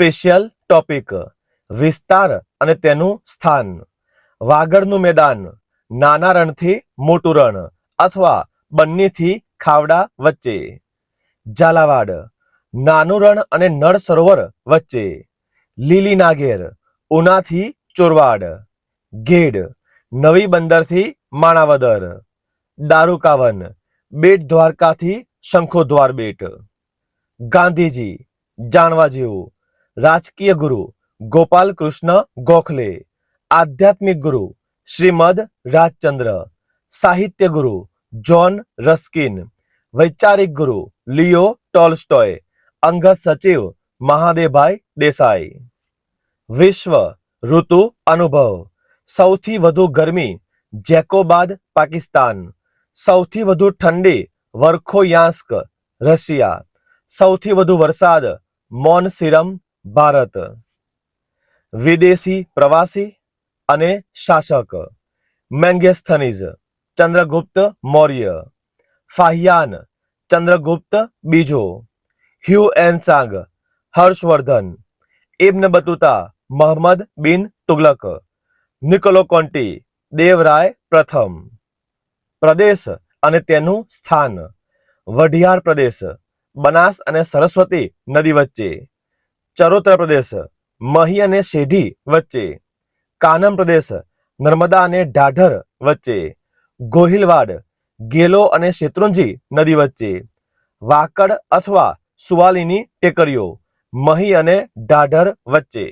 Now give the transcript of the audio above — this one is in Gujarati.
સ્પેશિયલ ટોપિક, વિસ્તાર અને તેનું સ્થાન. વાગડનું મેદાન, નાના રણથી મોટું રણ અથવા બંનેથી ખાવડા વચ્ચે. ઝાલાવાડ, નાનું રણ અને નળ સરોવર વચ્ચે. લીલી નાગેર, ઉનાથી ચોરવાડ. ગેડ, નવી બંદરથી માણાવદર. દારૂકાવન, બેટ દ્વારકાથી શંખોદ્વાર બેટ. ગાંધીજી, જાણવા જેવું. રાજકીય ગુરુ ગોપાલ કૃષ્ણ ગોખલે આધ્યાત્મિક ગુરુ શ્રીમદ રાજચંદ્ર સાહિત્ય ગુરુ જોન રસ્કિન વૈચારિક ગુરુ લિયો ટોલસ્ટોય અંગત સચિવ મહાદેવભાઈ દેસાઈ વિશ્વ ઋતુ અનુભવ સૌથી વધુ ગરમી જેકોબાદ પાકિસ્તાન સૌથી વધુ ઠંડી વર્ખોયાસ્ક રશિયા સૌથી વધુ વરસાદ મોનસિરમ ભારત, વિદેશી પ્રવાસી અને શાસક, મેંગેસ્થનીઝ, ચંદ્રગુપ્ત મૌર્ય, ફાહિયાન, ચંદ્રગુપ્ત બીજો, હ્યુ એનસાંગ, હર્ષવર્ધન, ઇબ્ન બતુતા મોહમ્મદ બિન તુગલક, નિકોલો કોન્ટી, દેવરાય પ્રથમ. પ્રદેશ અને તેનું સ્થાન, વઢિયાર પ્રદેશ, બનાસ અને સરસ્વતી નદી વચ્ચે. ચરોતર પ્રદેશ, મહી અને શેઢી વચ્ચે, કાનમ પ્રદેશ, નર્મદા અને ઢાઢર વચ્ચે, ગોહિલવાડ, ગેલો અને શેત્રુંજી નદી વચ્ચે, વાકડ અથવા સુવાલીની ટેકરીઓ, મહી અને ઢાઢર વચ્ચે.